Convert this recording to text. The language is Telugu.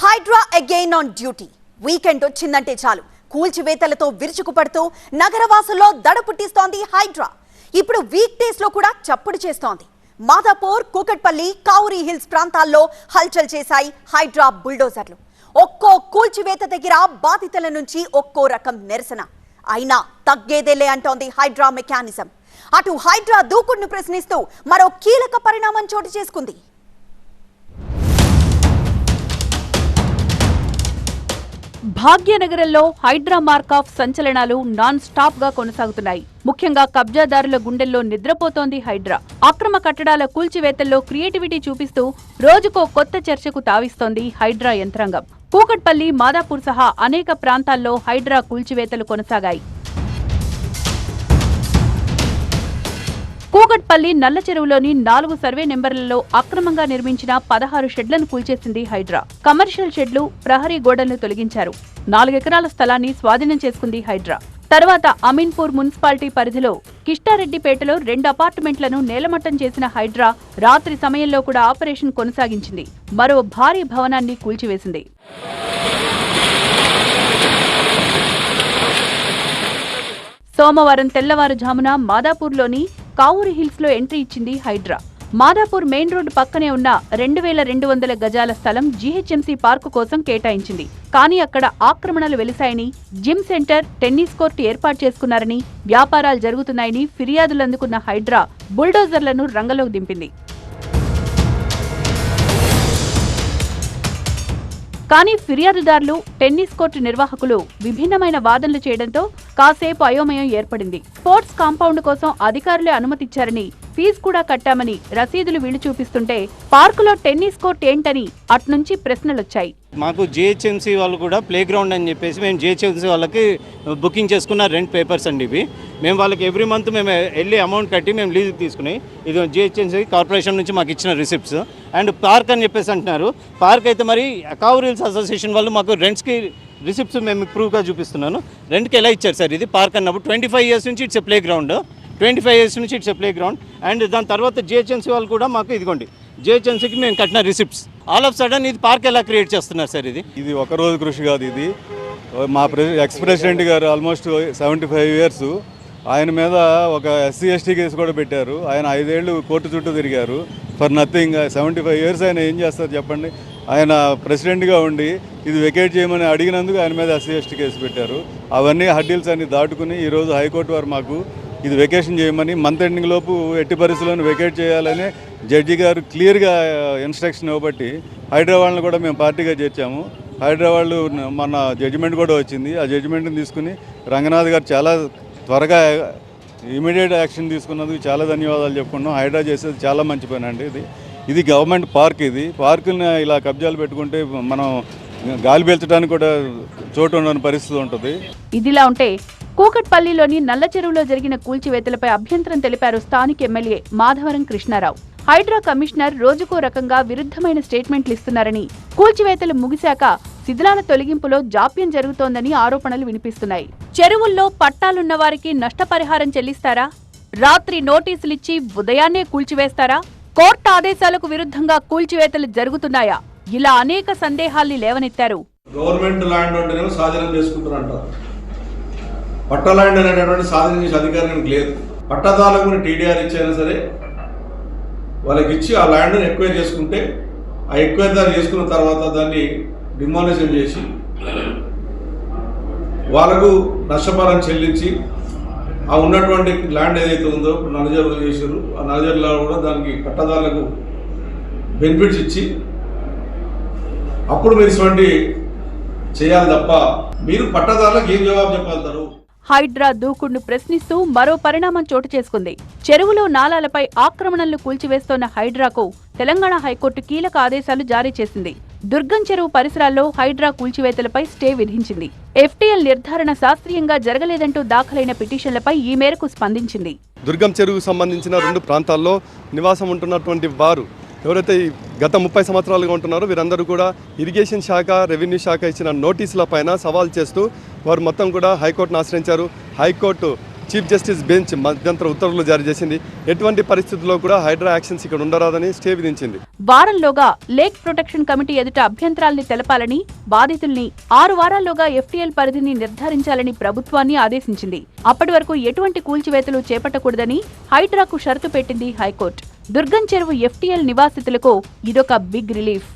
HYDRAA again on duty. Weekend వచ్చిందంటే చాలు. కూల్చివేతలతో విరుచుకుపడుతూ నగరవాసుల్లో దడ పుట్టిస్తోంది హైడ్రా. ఇప్పుడు వీక్ డేస్లో కూడా చప్పుడు చేస్తోంది. మాదాపూర్ కూకట్పల్లి కావురి హిల్స్ ప్రాంతాల్లో హల్చల్ చేశాయి హైడ్రా బుల్డోజర్లు. ఒక్కో కూల్చివేత దగ్గర బాధితుల నుంచి ఒక్కో రకం నిరసన. అయినా తగ్గేదేలే అంటోంది హైడ్రా మెకానిజం. అటు హైడ్రా దూకుడును ప్రశ్నిస్తూ మరో కీలక పరిణామం చోటు చేసుకుంది. భాగ్యనగరంలో హైడ్రా మార్కాఫ్ ఆఫ్ సంచలనాలు నాన్ స్టాప్గా కొనసాగుతున్నాయి. ముఖ్యంగా కబ్జాదారుల గుండెల్లో నిద్రపోతోంది హైడ్రా. అక్రమ కట్టడాల కూల్చివేతల్లో క్రియేటివిటీ చూపిస్తూ రోజుకో కొత్త చర్చకు తావిస్తోంది హైడ్రా యంత్రాంగం. కూకట్పల్లి మాదాపూర్ సహా అనేక ప్రాంతాల్లో హైడ్రా కూల్చివేతలు కొనసాగాయి. కూకట్పల్లి నల్ల చెరువులోని నాలుగు సర్వే నెంబర్లలో అక్రమంగా నిర్మించిన పదహారు షెడ్లను కూల్చేసింది హైడ్రా. కమర్షియల్ షెడ్లు ప్రహరీ గోడలను తొలగించారు. నాలుగెకరాల స్థలాన్ని స్వాధీనం చేసుకుంది హైడ్రా. తర్వాత అమీన్పూర్ మున్సిపాలిటీ పరిధిలో కిష్టారెడ్డిపేటలో రెండు అపార్ట్మెంట్లను నేలమట్టం చేసిన హైడ్రా రాత్రి సమయంలో కూడా ఆపరేషన్ కొనసాగించింది. మరో భారీ భవనాన్ని కూల్చివేసింది. సోమవారం తెల్లవారుజామున మాదాపూర్లోని కావూరి హిల్స్లో ఎంట్రీ ఇచ్చింది హైడ్రా. మాదాపూర్ మెయిన్ రోడ్డు పక్కనే ఉన్న రెండు వేల రెండు వందల గజాల స్థలం జీహెచ్ఎంసీ పార్కు కోసం కేటాయించింది. కానీ అక్కడ ఆక్రమణలు వెలిశాయని జిమ్ సెంటర్ టెన్నిస్ కోర్టు ఏర్పాటు చేసుకున్నారని వ్యాపారాలు జరుగుతున్నాయని ఫిర్యాదులు అందుకున్న హైడ్రా బుల్డోజర్లను రంగంలోకి దింపింది. కానీ ఫిర్యాదుదారులు టెన్నిస్ కోర్టు నిర్వాహకులు విభిన్నమైన వాదనలు చేయడంతో కాసేపు అయోమయం ఏర్పడింది. స్పోర్ట్స్ కాంపౌండ్ కోసం అధికారులే అనుమతిచ్చారని ఫీజు కూడా కట్టామని రసీదులు వీలు చూపిస్తుంటే పార్కులో టెన్నిస్ కోర్ట్ ఏంటని అట్నుంచి ప్రశ్నలొచ్చాయి. మాకు జిహెచ్ఎంసీ వాళ్ళు కూడా ప్లే గ్రౌండ్ అని చెప్పేసి మేము జిహెచ్ఎంసీ వాళ్ళకి బుకింగ్ చేసుకున్న రెంట్ పేపర్స్ అండి ఇవి. మేము వాళ్ళకి ఎవ్రీ మంత్ మేము వెళ్ళి అమౌంట్ కట్టి మేము లీజ్ తీసుకుని ఇది జిహెచ్ఎంసీ కార్పొరేషన్ నుంచి మాకు ఇచ్చిన రిసిప్ట్స్. అండ్ పార్క్ అని చెప్పేసి అంటున్నారు. పార్క్ అయితే మరి కావురీల్స్ అసోసియేషన్ వాళ్ళు మాకు రెంట్స్కి రిసిప్ట్స్ మేము ప్రూవ్గా చూపిస్తున్నాను. రెంట్కి ఎలా ఇచ్చారు సార్ ఇది? పార్క్ అన్నప్పుడు ట్వంటీ ఫైవ్ ఇయర్స్ నుంచి it's a play ground twenty five years నుంచి it's a play ground and దాని తర్వాత జిహెచ్ఎంసీ వాళ్ళు కూడా మాకు ఇదిగోండి. జిహెచ్ఎంసీకి మేము కట్టిన రిసిప్ట్స్. ఆల్ ఆఫ్ సడన్ ఇది పార్క్ ఎలా క్రియేట్ చేస్తున్నారు సార్ ఇది? ఇది ఒక రోజు కృషి కాదు ఇది. మా ఎక్స్ ప్రెసిడెంట్ గారు ఆల్మోస్ట్ సెవెంటీ ఫైవ్ ఇయర్స్ ఆయన మీద ఒక ఎస్సీ ఎస్టీ కేసు కూడా పెట్టారు. ఆయన ఐదేళ్ళు కోర్టు చుట్టూ తిరిగారు. For nothing seventy five years ఆయన ఏం చేస్తారు చెప్పండి? ఆయన ప్రెసిడెంట్గా ఉండి ఇది వెకేట్ చేయమని అడిగినందుకు ఆయన మీద ఎస్సీ ఎస్టీ కేసు పెట్టారు. అవన్నీ హడ్డీల్స్ అన్ని దాటుకుని ఈరోజు హైకోర్టు వారు మాకు ఇది వెకేషన్ చేయమని మంత్ ఎండింగ్ లోపు ఎట్టి పరిస్థితులను వెకేట్ చేయాలని జడ్జి గారు క్లియర్గా ఇన్స్ట్రక్షన్ uh, ఇవ్వబట్టి హైదరాబాద్ను కూడా మేము పార్టీగా చేర్చాము. హైదరాబాద్ మన జడ్జిమెంట్ కూడా వచ్చింది. ఆ జడ్జిమెంట్ని తీసుకుని రంగనాథ్ గారు చాలా త్వరగా uh, ఇమీడియట్ యాక్షన్ తీసుకున్నందుకు చాలా ధన్యవాదాలు చెప్పుకున్నాం హైడ్రా చేసేది చాలా మంచి పని అండి ఇది. ఇది గవర్నమెంట్ పార్క్ ఇది. పార్కుని ఇలా కబ్జాలు పెట్టుకుంటే మనం గాలి పీల్చడానికి కూడా చోటు ఉండని పరిస్థితి ఉంటుంది. ఇదిలా ఉంటే కూకట్పల్లిలోని నల్ల చెరువులో జరిగిన కూల్చివేతలపై అభ్యంతరం తెలిపారు స్థానిక ఎమ్మెల్యే మాధవరం కృష్ణారావు. హైడ్రా కమిషనర్ రోజుకో రకంగా విరుద్ధమైన స్టేట్మెంట్లు ఇస్తున్నారని కూల్చివేతలు ముగిశాక శిథిలాల తొలగింపులో జాప్యం జరుగుతోందని ఆరోపణలు వినిపిస్తున్నాయి. చెరువుల్లో పట్టాలున్న వారికి నష్టపరిహారం చెల్లిస్తారా? రాత్రి నోటీసులిచ్చి ఉదయాన్నే కూల్చివేస్తారా? కోర్టు ఆదేశాలకు విరుద్ధంగా కూల్చివేతలు జరుగుతున్నాయా? ఇలా అనేక సందేహాల్ని లేవనెత్తారు. గవర్నమెంట్ ల్యాండ్ స్వాధీనం చేసుకుంటారు పట్టలాండ్ అనేటటువంటి సాధించే చేసే అధికారం మనకు లేదు. పట్టదారులకు టీడీఆర్ ఇచ్చైనా సరే వాళ్ళకి ఇచ్చి ఆ ల్యాండ్ని ఎక్వైర్ చేసుకుంటే ఆ ఎక్వైర్ దాన్ని చేసుకున్న తర్వాత దాన్ని డిమాలిషన్ చేసి వాళ్ళకు నష్టపరం చెల్లించి ఆ ఉన్నటువంటి ల్యాండ్ ఏదైతే ఉందో నలజర్లు చేశారు ఆ నలజర్లో కూడా దానికి పట్టదారులకు బెనిఫిట్స్ ఇచ్చి అప్పుడు మీరు ఇటువంటి చేయాలి తప్ప మీరు పట్టదారులకు ఏం జవాబు చెప్పగలుగుతారు? హైడ్రా దూకుడును ప్రశ్నిస్తూ మరో పరిణామం చోటు చేసుకుంది. చెరువులో నాలాలపై ఆక్రమణలు కూల్చివేస్తోన్న హైడ్రాకు తెలంగాణ హైకోర్టు కీలక ఆదేశాలు జారీ చేసింది. దుర్గం చెరువు పరిసరాల్లో హైడ్రా కూల్చివేతలపై స్టే విధించింది. ఎఫ్టీఎల్ నిర్ధారణ శాస్త్రీయంగా జరగలేదంటూ దాఖలైన పిటిషన్లపై ఈ మేరకు స్పందించింది. దుర్గం చెరువుకు సంబంధించిన రెండు ప్రాంతాల్లో నివాసం ఉంటున్నటువంటి వారు ఎవరైతే గత ముప్పై సంవత్సరాలుగా ఉంటున్నారో వీరందరూ కూడా ఇరిగేషన్ శాఖ రెవెన్యూ శాఖ ఇచ్చిన నోటీసుల పైన సవాల్ చేస్తూ వారు మొత్తం కూడా హైకోర్టును ఆశ్రయించారు. హైకోర్టు చీఫ్ జస్టిస్ బెంచ్ మధ్యంతర ఉత్తర్వులు జారీ చేసింది. ఎటువంటి పరిస్థితుల్లో కూడా హైడ్రా యాక్షన్స్ ఇక్కడ ఉండరాదని స్టే విధించింది. వారంలోగా లేక్ ప్రొటెక్షన్ కమిటీ ఎదుట అభ్యంతరాల్ని తెలపాలని బాధితుల్ని ఆరు వారాల్లోగా ఎఫ్టీఎల్ పరిధిని నిర్ధారించాలని ప్రభుత్వాన్ని ఆదేశించింది. అప్పటి వరకు ఎటువంటి కూల్చివేతలు చేపట్టకూడదని హైడ్రాకు షరతు పెట్టింది హైకోర్టు. దుర్గం చెరువు ఎఫ్టీఎల్ నివాసితులకు ఇదొక బిగ్ రిలీఫ్.